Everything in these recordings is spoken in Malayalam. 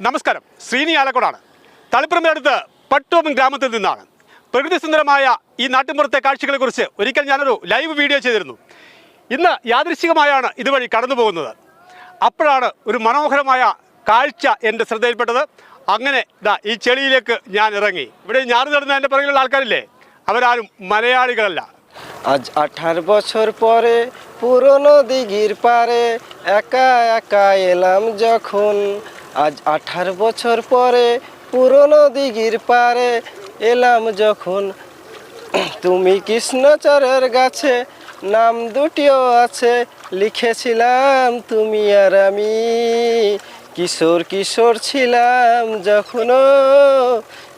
നമസ്കാരം ശ്രീനി ആലക്കോടാണ് തളിപ്പറമ്പിനടുത്ത് പട്ടുവം ഗ്രാമത്തിൽ നിന്നാണ് പ്രകൃതി സുന്ദരമായ ഈ നാട്ടിൻപുറത്തെ കാഴ്ചകളെക്കുറിച്ച് ഒരിക്കൽ ഞാനൊരു ലൈവ് വീഡിയോ ചെയ്തിരുന്നു ഇന്ന് യാദൃശികമായാണ് ഇതുവഴി കടന്നു പോകുന്നത് അപ്പോഴാണ് ഒരു മനോഹരമായ കാഴ്ച എൻ്റെ ശ്രദ്ധയിൽപ്പെട്ടത് അങ്ങനെ ഇതാ ഈ ചെളിയിലേക്ക് ഞാൻ ഇറങ്ങി ഇവിടെ ഞാറ് നടുന്ന എൻ്റെ പുറകിലുള്ള ആൾക്കാരില്ലേ അവരാരും മലയാളികളല്ല আজ আঠার বছর পরে পুরনো দিঘির পারে একা একা এলাম যখন আজ আঠার বছর পরে পুরনো দিঘির পারে এলাম যখন। তুমি কৃষ্ণচরের গাছে নাম দুটিও আছে, লিখেছিলাম তুমি আর আমি। কিশোর কিশোর ছিলাম যখনও,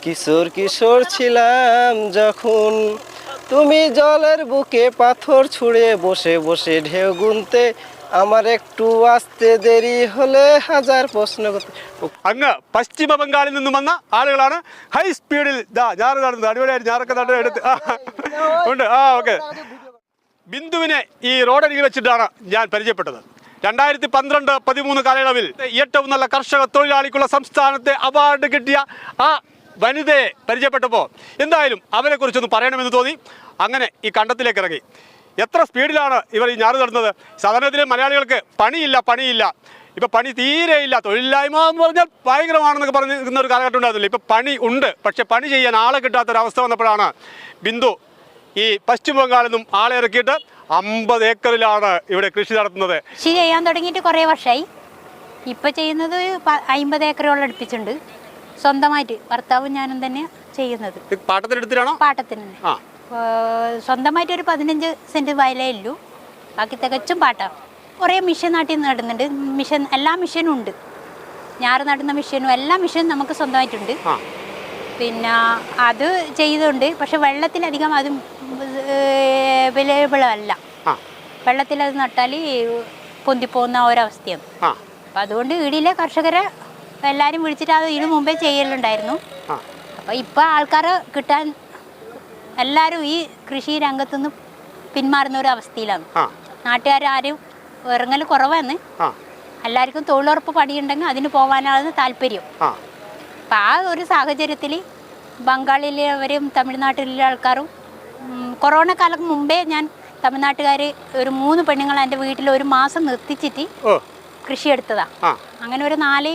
কিশোর কিশোর ছিলাম যখন। তুমি জলের বুকে পাথর ছুঁড়ে বসে বসে ঢেউ গুনতে আমার একটু আসতে দেরি হলে হাজার প্রশ্ন করতে അങ്ങ് പശ്ചിമ ബംഗാളിൽ നിന്നും വന്ന ആളുകളാണ് ഹൈ സ്പീഡിൽ ദാ ഞാറ് നടുന്നത് അടിപൊളിയായിട്ട് ഞാറൊക്കെ നട്ട് എടുത്ത് ആ, ഉണ്ട് ആ ഓക്കെ ബിന്ദുവിനെ ഈ റോഡരികിൽ വെച്ചിട്ടാണ് ഞാൻ പരിചയപ്പെട്ടത് രണ്ടായിരത്തി പന്ത്രണ്ട് പതിമൂന്ന് കാലയളവിൽ ഏറ്റവും നല്ല കർഷക തൊഴിലാളിക്കുള്ള സംസ്ഥാനത്തെ അവാർഡ് കിട്ടിയ ആ വനിതയെ പരിചയപ്പെട്ടപ്പോൾ എന്തായാലും അവരെക്കുറിച്ചൊന്ന് പറയണമെന്ന് തോന്നി അങ്ങനെ ഈ കണ്ടത്തിലേക്ക് ഇറങ്ങി എത്ര സ്പീഡിലാണ് ഇവർ ഈ ഞാറ് നടുന്നത് സാധാരണത്തിൽ മലയാളികൾക്ക് പണിയില്ല പണിയില്ല. ഇപ്പം പണി തീരെയില്ല തൊഴിലില്ലായ്മ എന്ന് പറഞ്ഞാൽ ഭയങ്കരമാണെന്നൊക്കെ പറഞ്ഞ് നിൽക്കുന്ന ഒരു കാലഘട്ടം ഉണ്ടായിരുന്നില്ല. ഇപ്പം പണി ഉണ്ട്. പക്ഷേ പണി ചെയ്യാൻ ആളെ കിട്ടാത്തൊരവസ്ഥ വന്നപ്പോഴാണ് ബിന്ദു ഈ പശ്ചിമ ബംഗാളിൽ നിന്നും ആളെ ഇറക്കിയിട്ട് അമ്പത് ഏക്കറിലാണ് ഇവിടെ കൃഷി നടത്തുന്നത്. കൃഷി ചെയ്യാൻ തുടങ്ങിയിട്ട് കുറേ വർഷമായി ഇപ്പം ചെയ്യുന്നത് അമ്പത് ഏക്കറോളം അടുപ്പിച്ചുണ്ട് സ്വന്തമായിട്ട് ഭർത്താവും ഞാനും തന്നെ ചെയ്യുന്നത്. പാട്ടത്തിനെടുത്തിട്ടാണോ? പാട്ടത്തിന് തന്നെ ആ. സ്വന്തമായിട്ട് ഒരു പതിനഞ്ച് സെന്റ് വയലേ ഉള്ളൂ. ബാക്കി തികച്ചും പാട്ടാണ് കുറേ മിഷൻ നാട്ടിൽ നടുന്നുണ്ട്. മിഷൻ എല്ലാ മിഷനും ഉണ്ട്. ഞാറ് നടുന്ന മിഷനും എല്ലാ മിഷനും നമുക്ക് സ്വന്തമായിട്ടുണ്ട്. പിന്നെ അത് ചെയ്തുകൊണ്ട് പക്ഷെ വെള്ളത്തിലധികം അത് വിലബിൾ അല്ല വെള്ളത്തിൽ അത് നട്ടാൽ പൊന്തിപ്പോകുന്ന ഒരവസ്ഥയാണ്. അപ്പം അതുകൊണ്ട് ഈടിലെ കർഷകരെ എല്ലാവരും വിളിച്ചിട്ട് അത് ഇതിനു മുമ്പേ ചെയ്യലുണ്ടായിരുന്നു. അപ്പം അപ്പോൾ ഇപ്പോൾ ആൾക്കാരെ കിട്ടാൻ എല്ലാവരും ഈ കൃഷി രംഗത്തുനിന്ന് പിന്മാറുന്ന ഒരു അവസ്ഥയിലാണ്. നാട്ടുകാരും ഇറങ്ങൽ കുറവാണ്. എല്ലാവർക്കും തൊഴിലുറപ്പ് പണിയുണ്ടെങ്കിൽ അതിന് പോകാനാണ് താല്പര്യം. അപ്പം ആ ഒരു സാഹചര്യത്തിൽ ബംഗാളിലുള്ളവരും തമിഴ്നാട്ടിലെ ആൾക്കാരും കൊറോണ കാലം മുമ്പേ ഞാൻ തമിഴ്നാട്ടുകാർ ഒരു മൂന്ന് പെണ്ണുങ്ങൾ എന്റെ വീട്ടിൽ ഒരു മാസം നിർത്തിച്ചിട്ട് കൃഷി എടുത്തതാണ് അങ്ങനെ ഒരു നാല്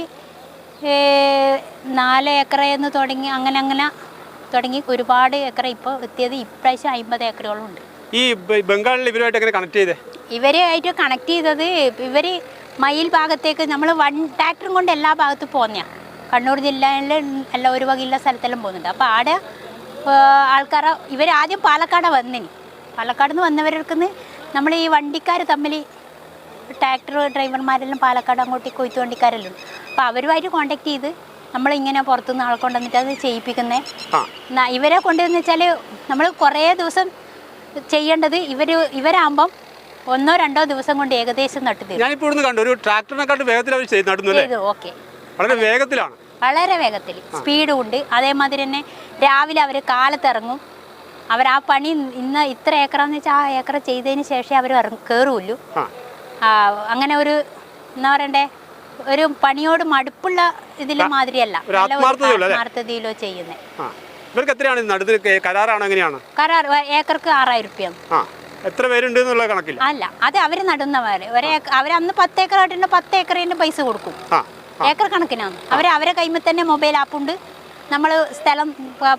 നാല് ഏക്കറയെന്ന് തുടങ്ങി അങ്ങനെ അങ്ങനെ തുടങ്ങി ഒരുപാട് ഏക്കർ ഇപ്പോൾ എത്തിയത് ഇപ്രാവശ്യം അമ്പത് ഏക്കറുകളും ഉണ്ട് ഈ ബംഗാളിൽ ഇവരുമായിട്ട് എങ്ങനെ കണക്ട് ചെയ്തേ? ഇവരുമായിട്ട് കണക്ട് ചെയ്തത് ഇവർ മയിൽ ഭാഗത്തേക്ക് നമ്മൾ വൺ ട്രാക്ടറും കൊണ്ട് എല്ലാ ഭാഗത്തും പോകുന്നതാണ് കണ്ണൂർ ജില്ലയിൽ എല്ലാ ഒരു വകയുള്ള സ്ഥലത്തെല്ലാം പോകുന്നുണ്ട്. അപ്പോൾ ആടെ ആൾക്കാരെ ഇവർ ആദ്യം പാലക്കാട് വന്നിന്. പാലക്കാട് നിന്ന് വന്നവർക്ക് നമ്മൾ ഈ വണ്ടിക്കാർ തമ്മിൽ ട്രാക്ടർ ഡ്രൈവർമാരെല്ലാം പാലക്കാട് അങ്ങോട്ട് കൊയ്ത്ത് വണ്ടിക്കാരെല്ലാം ഉണ്ട്. അപ്പോൾ അവരുമായിട്ട് കോണ്ടാക്ട് ചെയ്ത് നമ്മളിങ്ങനെ പുറത്തുനിന്ന് ആളെ കൊണ്ടുവന്നിട്ട് അത് ചെയ്യിപ്പിക്കുന്നത് ഇവരെ കൊണ്ടുവന്ന് വെച്ചാൽ നമ്മൾ കുറേ ദിവസം ചെയ്യേണ്ടത് ഇവർ ഇവരാകുമ്പം ഒന്നോ രണ്ടോ ദിവസം കൊണ്ട് ഏകദേശം നട്ടു തീരും ഞാനിപ്പോൾ ഇവിടുന്ന് കണ്ടു ഒരു ട്രാക്ടറിനെക്കാട്ട് വേഗത്തിൽ അവർ ചെയ്ത് ഓക്കെ. വളരെ വേഗത്തിലാണ്. വളരെ വേഗത്തിൽ. സ്പീഡും ഉണ്ട് അതേമാതിരി തന്നെ രാവിലെ അവർ കാലത്തിറങ്ങും അവർ ആ പണി ഇന്ന് ഇത്ര ഏക്കറാന്ന് വെച്ചാൽ ആ ഏക്കർ ചെയ്തതിന് ശേഷം അവർ കയറുമല്ലോ അങ്ങനെ ഒരു എന്താ പറയണ്ടേ? ഒരു പണിയോട് മടുപ്പുള്ള ഇതിൽ മാതിരിയല്ല? ആത്മാർത്ഥതയിലോ ചെയ്യുന്നത് ഇവർക്ക് എത്രയാണ് ഇത് കരാറാണോ എങ്ങനെയാണ്? കരാർ ഏക്കർക്ക് ആറായിരം രൂപ ആ. എത്ര പേരുണ്ട് എന്നുള്ള കണക്കില്ല. അല്ല അത് അവർ നടുന്ന പോലെ അവർ അന്ന് പത്ത് ഏക്കർ ആയിട്ടുണ്ട് പത്ത് ഏക്കറിന്റെ പൈസ കൊടുക്കും. ഏക്കർ കണക്കിനാണ്. അവർ അവരെ കൈമിൽ തന്നെ മൊബൈൽ ആപ്പുണ്ട്. നമ്മൾ സ്ഥലം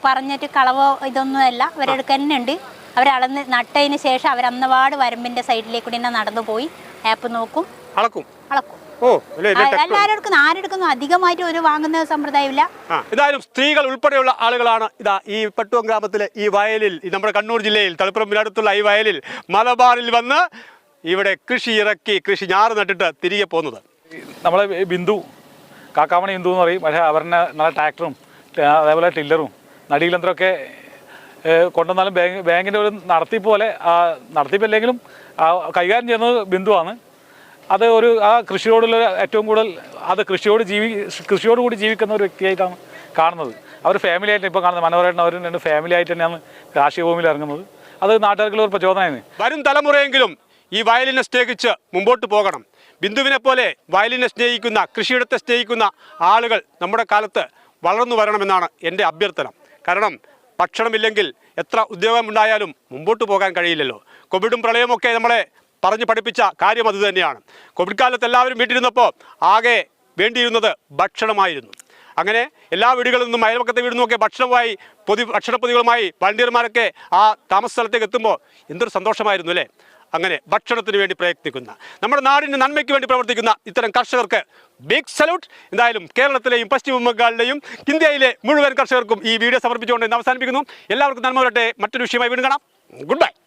പറഞ്ഞിട്ട് കളവോ ഇതൊന്നും അല്ല. അവരെടുക്ക തന്നെ ഉണ്ട്. അവരളന്ന് നട്ടതിന് ശേഷം അവരന്നപാട് വരമ്പിന്റെ സൈഡിലേക്ക് കൂടി നടന്നു പോയി ആപ്പ് നോക്കും. അളക്കും. അളക്കും. എല്ലാവരും ആരെടുക്കുന്നു അധികമായിട്ട് ഒരു വാങ്ങുന്ന സമ്പ്രദായമില്ല. ആ ഇതായാലും സ്ത്രീകൾ ഉൾപ്പെടെയുള്ള ആളുകളാണ് ഇതാ ഈ പട്ടുവം ഗ്രാമത്തിലെ ഈ വയലിൽ നമ്മുടെ കണ്ണൂർ ജില്ലയിൽ തളിപ്പറമ്പിനടുത്തുള്ള ഈ വയലിൽ മലബാറിൽ വന്ന് ഇവിടെ കൃഷി ഇറക്കി കൃഷി ഞാറ് നട്ടിട്ട് തിരികെ പോകുന്നത് നമ്മളെ ബിന്ദു കാക്കാമണി ബിന്ദു എന്ന് പറയും. പക്ഷേ അവരുടെ നല്ല ട്രാക്ടറും അതേപോലെ ടില്ലറും നടീലന്ത്രമൊക്കെ കൊണ്ടുവന്നാലും ബാങ്ക് ബാങ്കിന്റെ ഒരു നടത്തിപ്പ് പോലെ നടത്തിപ്പല്ലെങ്കിലും നടത്തിപ്പില്ലെങ്കിലും കൈകാര്യം ചെയ്യുന്നത് ബിന്ദുവാണ്. അത് ഒരു ആ കൃഷിയോടുള്ള ഏറ്റവും കൂടുതൽ അത് കൃഷിയോട് ജീവി കൃഷിയോട് കൂടി ജീവിക്കുന്ന ഒരു വ്യക്തിയായിട്ടാണ് കാണുന്നത്. അവർ ഫാമിലി ആയിട്ട് ഇപ്പോൾ കാണുന്നത്. മനോഹരമായിട്ട് അവർ രണ്ട് ഫാമിലി ആയിട്ട് തന്നെയാണ് കാർഷിക ഭൂമിയിൽ ഇറങ്ങുന്നത്. അത് നാട്ടുകാർക്കുള്ള ഒരു പ്രചോദനമാണ് വരും തലമുറയെങ്കിലും ഈ വയലിനെ സ്നേഹിച്ച് മുമ്പോട്ട് പോകണം. ബിന്ദുവിനെ പോലെ വയലിനെ സ്നേഹിക്കുന്ന കൃഷിയിടത്തെ സ്നേഹിക്കുന്ന ആളുകൾ നമ്മുടെ കാലത്ത് വളർന്നു വരണമെന്നാണ് എന്റെ അഭ്യർത്ഥന. കാരണം ഭക്ഷണമില്ലെങ്കിൽ എത്ര ഉദ്യോഗമുണ്ടായാലും മുമ്പോട്ട് പോകാൻ കഴിയില്ലല്ലോ. കോവിഡും പ്രളയമൊക്കെ നമ്മളെ പറഞ്ഞ് പഠിപ്പിച്ച കാര്യം അത് തന്നെയാണ്. കോവിഡ് കാലത്ത് എല്ലാവരും വീട്ടിലിരുന്നപ്പോൾ ആകെ വേണ്ടിയിരുന്നത് ഭക്ഷണമായിരുന്നു. അങ്ങനെ എല്ലാ വീടുകളിൽ നിന്നും അയൽപക്കത്തെ വീടിൽ നിന്നൊക്കെ ഭക്ഷണമായി പൊതി ഭക്ഷണപ്പൊതികളുമായി വളണ്ടിയർമാരൊക്കെ ആ താമസ സ്ഥലത്തേക്ക് എത്തുമ്പോൾ എന്തൊരു സന്തോഷമായിരുന്നു അല്ലേ? അങ്ങനെ ഭക്ഷണത്തിന് വേണ്ടി പ്രയത്നിക്കുന്ന നമ്മുടെ നാടിന്റെ നന്മയ്ക്ക് വേണ്ടി പ്രവർത്തിക്കുന്ന ഇത്തരം കർഷകർക്ക് ബിഗ് സല്യൂട്ട് എന്തായാലും കേരളത്തിലെയും പശ്ചിമ ബംഗാളിലെയും ഇന്ത്യയിലെ മുഴുവൻ കർഷകർക്കും ഈ വീഡിയോ സമർപ്പിച്ചുകൊണ്ട് അവസാനിപ്പിക്കുന്നു. എല്ലാവർക്കും നന്മ വരട്ടെ. മറ്റൊരു വിഷയമായി വീണ്ടും കാണാം. Good bye